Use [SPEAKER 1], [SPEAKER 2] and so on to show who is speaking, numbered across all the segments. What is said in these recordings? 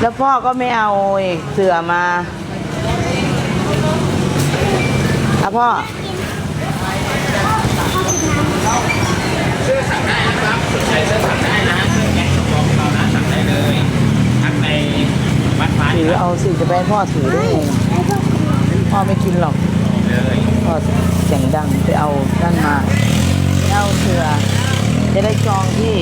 [SPEAKER 1] แล้วพ่อก็ไม่เอาไอ้เสือมาอะพ่อ
[SPEAKER 2] เสื้อสั่งได้นะครับสนใจเสื้อสั่งได้นะเสื้อแก๊งของเรานะสั่งได้เลยทักในวัดฟ้า
[SPEAKER 1] ถือเอาสิจะไปพ่อถือได้ไงพ่อไม่กินหรอกพ่อเสียงดังไปเอานั่นมาาเสือจะได้จองที่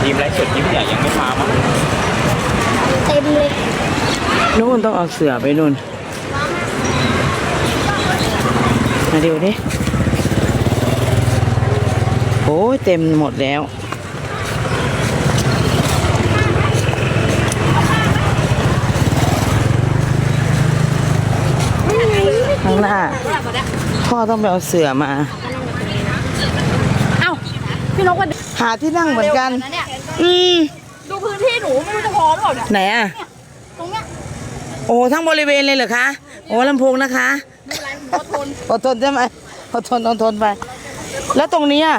[SPEAKER 2] ทีมไลฟ์สดยิ้มใหญ่ยังไม่มามั้ง
[SPEAKER 3] เต็มเลย
[SPEAKER 1] นู่นต้องเอาเสือไปนู่นมาดูดิโอ้ยเต็มหมดแล้ว ข้างหน้า พ่อต้องไปเอาเสือมา
[SPEAKER 3] เอ้า พี่นกวัน
[SPEAKER 1] หาที่นั่งเหมือนกัน
[SPEAKER 3] นะเนี่ย
[SPEAKER 1] อืม
[SPEAKER 3] ดูพื้นที่หนูไม่รู้จะพอหรือเปล่าเนี่ย
[SPEAKER 1] ไหนอะ
[SPEAKER 3] ตรงเนี้ย
[SPEAKER 1] โอ้ทั้งบริเวณเลยเหรอคะ โอ้ลำโพงนะคะ
[SPEAKER 3] ไม่เป็นไรผมอดทน
[SPEAKER 1] อดทนใช่ไหมอดทนอดทนไป แล้วตรงนี้อะ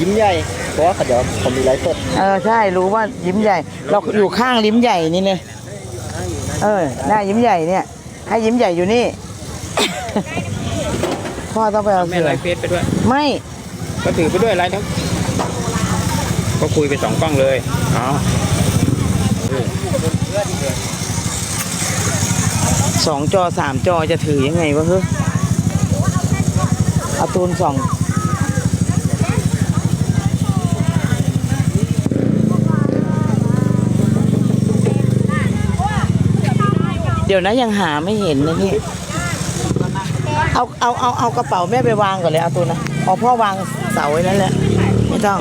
[SPEAKER 4] ยิ้มใหญ่ เพราะว่าเดี๋ยวผมมีไลฟ์สด
[SPEAKER 1] เออใช่รู้ว่ายิ้มใหญ่ เราอยู่ข้างลิ้มใหญ่นี่เลยเออหน้ายิ้มใหญ่เนี่ย ให้ยิ้มใหญ่อยู่นี่ พ่อต้องไปเอา
[SPEAKER 2] แม่
[SPEAKER 1] เสือ
[SPEAKER 2] ไลฟ์เฟซไปด้วย
[SPEAKER 1] ไม่
[SPEAKER 2] ก็ถือไปด้วยไลฟ์ทั้งก็คุยไปสองกล้องเลยอ๋อ
[SPEAKER 1] สองจอสามจอจะถือยังไงวะเฮ้ยเอาตูนสอง ดี๋ยวนะยังหาไม่เห็นนะพี่เอาเอาเอาเอากระเป๋าแม่ไปวางก่อนเลยเอาตัวนะเอาพ่อวางเสาไว้นั่นแหละไม่ต้อง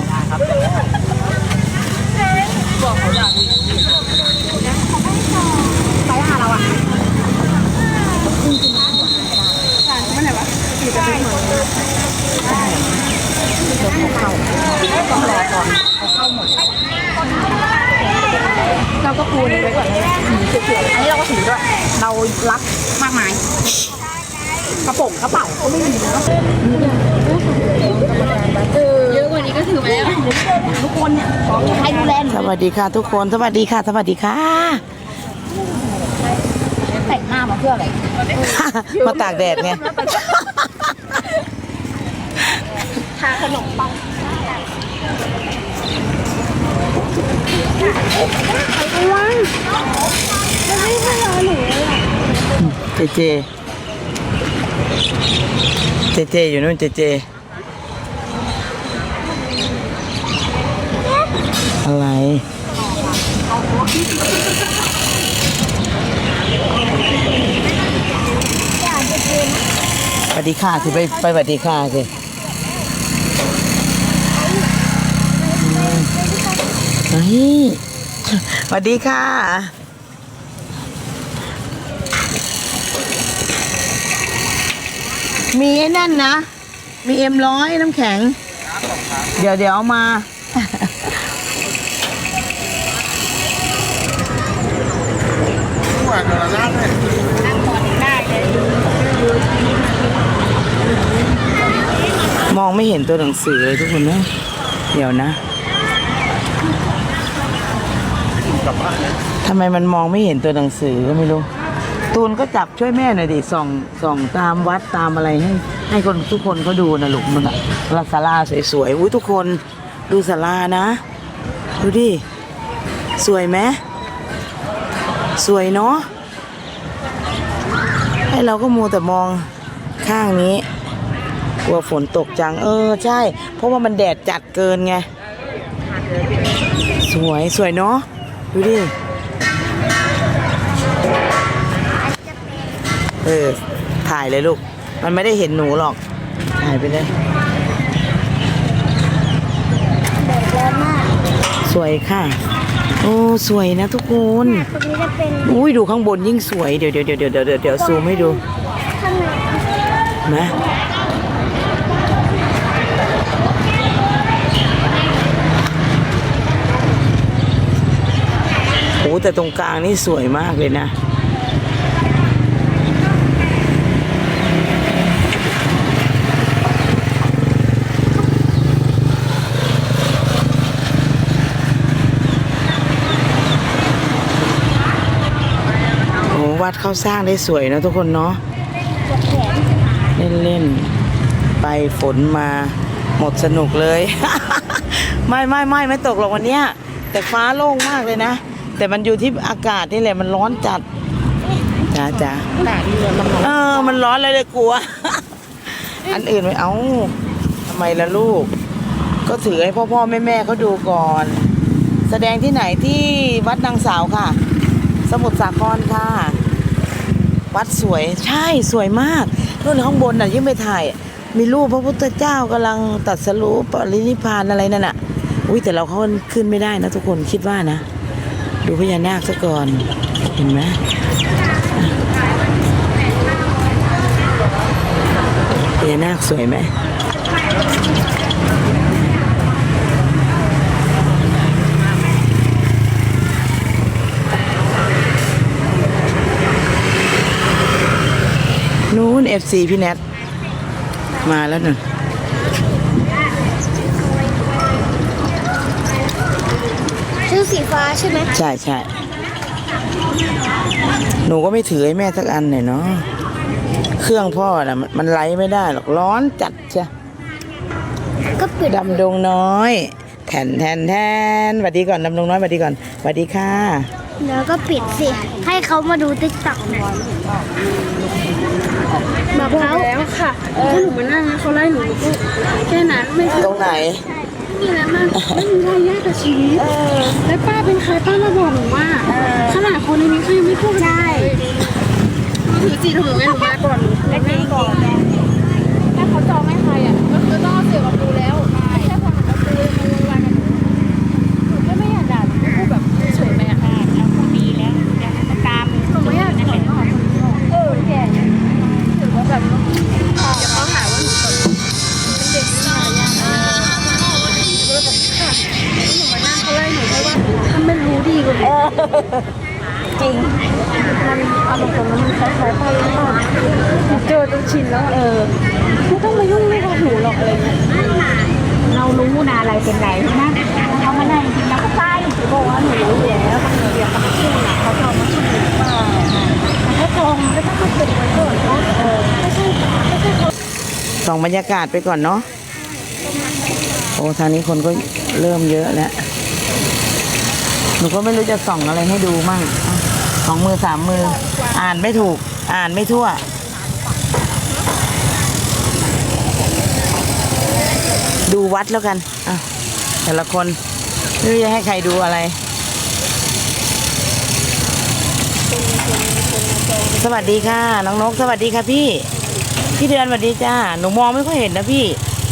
[SPEAKER 3] ไปหาเราอะเราก็ปูนี่ไว้ก่อนเลยถือ เฉยๆอันนี้เราก็ถือด้วย เรารักมากมาย กระโปรงกระเป๋าก็ไม่มีเนาะเยอะกว่านี้ก็ถือมาแล้วทุกคนเนี่ยของใครดูแลหนู
[SPEAKER 1] สวัสดีค่ะทุกคน สวัสดีค่ะ สวัสดีค่ะ
[SPEAKER 3] แต่งหน้ามาเพื่ออะไร
[SPEAKER 1] มาตากแดดไง
[SPEAKER 3] ทาขนมปังระวัง ไม่ให้รอหนูเลยอะ
[SPEAKER 1] เจเจ เจเจอยู่นู่นเจเจ อะไรสวัสดีค่ะสิไปไปสวัสดีค่ะสิอืมเฮ้ยสวัสดีค่ะ มีไอ้นั่นนะ มีเอ็มร้อยน้ำแข็ง เดี๋ยวเดี๋ยวเอามามองไม่เห็นตัวหนังสือเลยทุกคนนะเดี๋ยวนะทำไมมันมองไม่เห็นตัวหนังสือก็ไม่รู้ ตูนก็จับช่วยแม่หน่อยดิส่องส่องตามวัดตามอะไรให้ให้คนทุกคนเขาดูนะลูกมันอะลาศาลาสวยๆอุ้ยทุกคนดูศาลานะ ดูดิ สวยไหมสวยเนาะให้เราก็มัวแต่มองข้างนี้ กลัวฝนตกจัง เออใช่ เพราะว่ามันแดดจัดเกินไง สวยสวยเนาะดูดิ เออ ถ่ายเลยลูก มันไม่ได้เห็นหนูหรอก ถ่ายไปเลยสวยค่ะ โอ้ สวยนะทุกคนอุ้ยดูข้างบนยิ่งสวย เดี๋ยวเดี๋ยวเดี๋ยวเดี๋ยวเดี๋ยวเดี๋ยวซูมให้ดู
[SPEAKER 3] นะ
[SPEAKER 1] โอ้แต่ตรงกลางนี่สวยมากเลยนะ วัดเขาสร้างได้สวยนะทุกคนเนาะเล่นเล่นๆไปฝนมาหมดสนุกเลย ไม่ไม่ไม่ไม่ตกหรอกวันเนี้ย แต่ฟ้าโล่งมากเลยนะ แต่มันอยู่ที่อากาศนี่แหละมันร้อนจัดจ้าจ้าเออ มันร้อนเลยเลยกลัว อันอื่นไม่เอาทำไมล่ะลูก ก็ถือให้พ่อพ่อแม่แม่เขาดูก่อน แสดงที่ไหนที่วัดนางสาวค่ะ สมุทรสาครค่ะ วัดสวยใช่สวยมากนู่นข้างบนน่ะยิ่งไปถ่าย มีรูปพระพุทธเจ้ากำลังตัดสรู้ปรินิพพานอะไรนั่นน่ะอุ้ยแต่เราเขาขึ้นไม่ได้นะทุกคนคิดว่านะ ดูพญานาคซะก่อนเห็นไหมพญานาคสวยไหม นู้นเอฟซีพี่แนทมาแล้วน่ะ
[SPEAKER 5] ชื่อสีฟ้าใช่ไหม
[SPEAKER 1] ใช่ใช่หนูก็ไม่ถือให้แม่สักอันหน่อยเนาะเครื่องพ่อน่ะมันมันไล่ไม่ได้หรอกร้อนจัดใช่
[SPEAKER 5] ก็ปิด
[SPEAKER 1] ดำดงน้อย แทนแทนแทนสวัสดีก่อนดำดงน้อยสวัสดีก่อนสวัสดีค่ะ
[SPEAKER 5] แล้วก็ปิดสิ ให้เขามาดูติ๊กต็อกหน่อย บอกเขา
[SPEAKER 3] แล้วค่ะถ้าหนูมานั่งนะเขาไล่หนูหนูก็แค่นั้นไม่
[SPEAKER 1] ตรงไหน
[SPEAKER 3] มีอะไรมากไม่มีอะไรยากกับชีวิตแล้วป้าเป็นใครป้ามาบอกหนูว่าขนาดคนในนี้เขายังไม่พูดใช่ถือจีนหนูไงหนูมาก่อนหนูพูดแม่ก่อนถ้าเขาจองไม่ใครอะก็คือต้องเอาเสียกับดู เรานอะไรเป็นไรใช่ไหมเขามานั่งจริงแล้วก็ใช่บอกว่าหนูรู้อยู่แล้วมันเดียวกับชื่อน่ะเขาจะเอามาชื่อหรือเปล่าถ้าจองก็ต้องมาเก็บไว้ก่อนเนาะเออไม่ใช่ไม่ใช่เขา
[SPEAKER 1] ส่องบรรยากาศไปก่อนเนาะโอ้ทางนี้คนก็เริ่มเยอะแล้วหนูก็ไม่รู้จะส่องอะไรให้ดูมั่งสองมือสามมือ อ่านไม่ถูก อ่านไม่ทั่ว ดูวัดแล้วกันอะแต่ละคนไม่รู้จะให้ใครดูอะไร สวัสดีค่ะ น้องนก สวัสดีค่ะพี่ พี่เดือนสวัสดีจ้า หนูมองไม่ค่อยเห็นนะพี่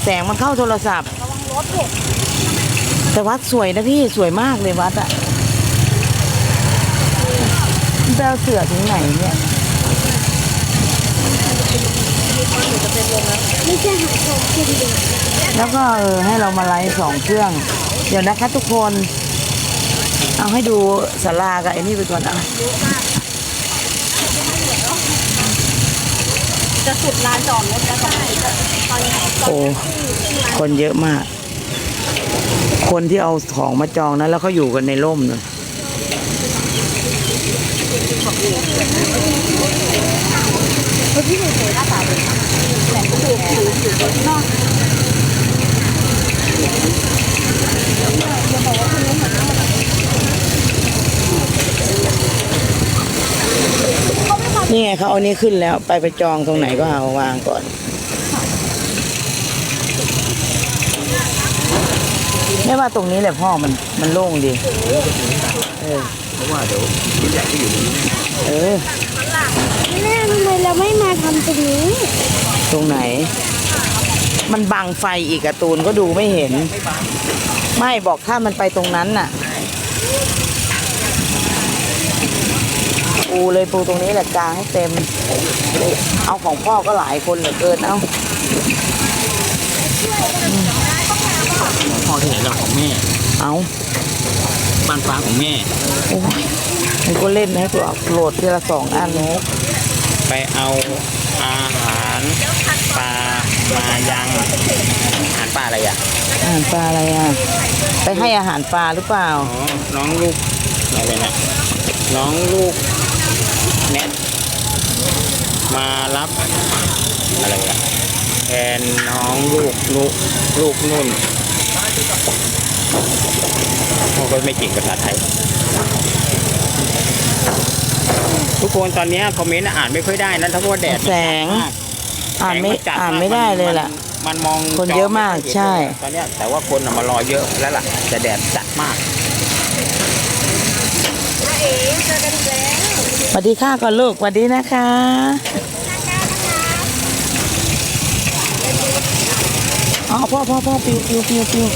[SPEAKER 1] แสงมันเข้าโทรศัพท์ แต่วัดสวยนะพี่ สวยมากเลยวัดอะแปลเสือถึงไหนเนี่ย
[SPEAKER 5] ไม่ใช่หาของกินเด็ก
[SPEAKER 1] แล้วก็เออให้เรามาไลฟ์สองเครื่อง เดี๋ยวนะคะทุกคน เอาให้ดูสารากับไอ้นี่ไปก่อนอะ
[SPEAKER 3] จะสุดลานจอดรถแล้วก็ได้ตอนนี้
[SPEAKER 1] โอ้คนเยอะมาก คนที่เอาของมาจองนะแล้วเขาอยู่กันในร่มเน อะนี่ไงเขาเอานี้ขึ้นแล้วไปไปจองตรงไหนก็เอาวางก่อน ไม่ว่าตรงนี้แหละพ่อมันมันโล่งดี เออ
[SPEAKER 2] เพราะว่าเดี๋ยวใหญ่ก็อยู่ตรงนี่
[SPEAKER 1] เออ
[SPEAKER 5] แม่ทำไมเราไม่มาทำตรงนี้
[SPEAKER 1] ตรงไหน มันบังไฟอีกการะตูนก็ดูไม่เห็น ไม่บอกถ้ามันไปตรงนั้นน่ะปูเลยปูตรงนี้แหละกลางให้เต็ม เอาของพ่อก็หลายคนเหลือเกินเอา
[SPEAKER 2] พอที่ไหนเราของแม่
[SPEAKER 1] เอา
[SPEAKER 2] บ้านฟ้าของแม่
[SPEAKER 1] โอ้ยมันก็เล่นให้ตัวโหลดทีละสองอันนก
[SPEAKER 2] ไปเอาอาหารปลามายังอาหารปลาอะไรอะ
[SPEAKER 1] อาหารปลาอะไรอะ ไปให้อาหารปลาหรือเปล่า
[SPEAKER 2] อ๋อน้องลูกอะไรนะน้องลูกแนทมารับอะไรอะแทนน้องลูกลูกลูกนุ่นเขาก็ไม่เก่งภาษาไทย ทุกคนตอนนี้คอมเมนต์อ่านไม่ค่อยได้นะถ้าเพราะว่าแดด
[SPEAKER 1] แสง อ่านไม่
[SPEAKER 2] แสงจัด
[SPEAKER 1] อ่านไม่ได้เลยล่ะ
[SPEAKER 2] มันมันมอง
[SPEAKER 1] คนเยอะมาก
[SPEAKER 2] จไม่ค่ยเห็น
[SPEAKER 1] ใช่
[SPEAKER 2] ตอนเนี้ยแต่ว่าคนน่ะมารอเยอะแล้วล่ะแต่แดดจัดมาก
[SPEAKER 1] สวัสดีค่ะก่อนลูกสวัสดีนะคะ อ๋อพ่อพ่อพ่อปิวปิวปิวปิว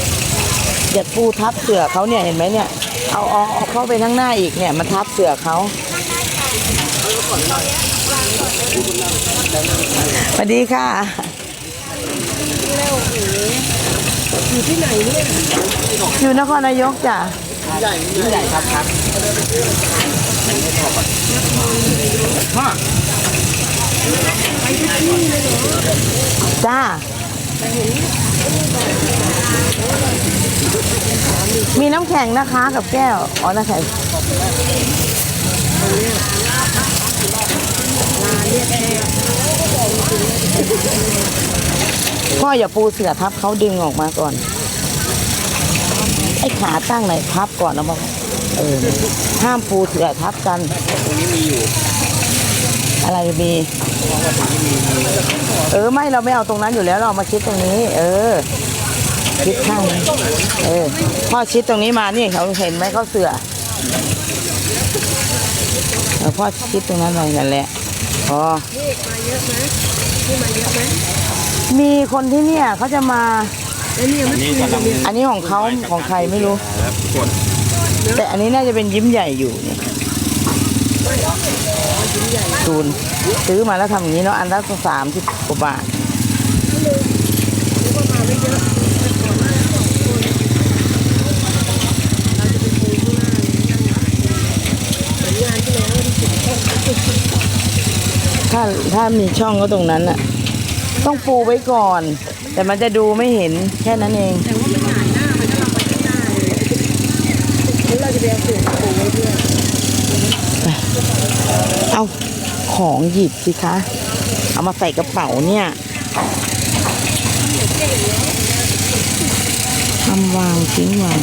[SPEAKER 1] อย่าปูทับเสือเขาเนี่ยเห็นไหมเนี่ย เอาเอาเอาเข้าไปข้างหน้าอีกเนี่ยมันทับเสือเขา สวัสดีค่ะ
[SPEAKER 3] อยู่ที่ไหนเนี่ย
[SPEAKER 1] อยู่นครนายกจ้ะ
[SPEAKER 2] ใหญ่ใหญ่ครับครับ
[SPEAKER 1] จ้ามีน้ำแข็งนะคะกับแก้ว อ๋อ น้ำแข็ง พ่ออย่าปูเสือทับเขาดึงออกมาก่อน ไอ้ขาตั้งไหนทับก่อนนะพ่อเออห้ามปูเสือทับกัน
[SPEAKER 2] ตรงนี้มีอยู่
[SPEAKER 1] อะไรมีเออไม่เราไม่เอาตรงนั้นอยู่แล้วเรามาชิดตรงนี้ เออชิดข้างเออพ่อชิดตรงนี้มานี่เขาเห็นไหมเขาเสือ ออพ่อชิดตรงนั้นเลยนั่นแหละพอมีคนที่เนี่ยเขาจะมา
[SPEAKER 2] อันนี้กำลัง
[SPEAKER 1] อันนี้ของเขาของใครไม่รู้
[SPEAKER 2] แล้วกด
[SPEAKER 1] แต่อันนี้น่าจะเป็นยิ้มใหญ่อยู่เนี่ยตูนซื้อมาแล้วทำอย่างนี้เนาะอันละสามสิบกว่าบาท ถ้าถ้ามีช่องก็ตรงนั้นอะต้องปูไว้ก่อน แต่มันจะดูไม่เห็นแค่นั้นเอง
[SPEAKER 3] แต่ว่ามันหงายหน้ามันก็เราไปข้างหน้าเลยแล้วเราจะไปเอาเสือมาปูไว้ด้วย
[SPEAKER 1] เอาของหยิบสิคะ เอามาใส่กระเป๋าเนี่ยทำวางทิ้งวาง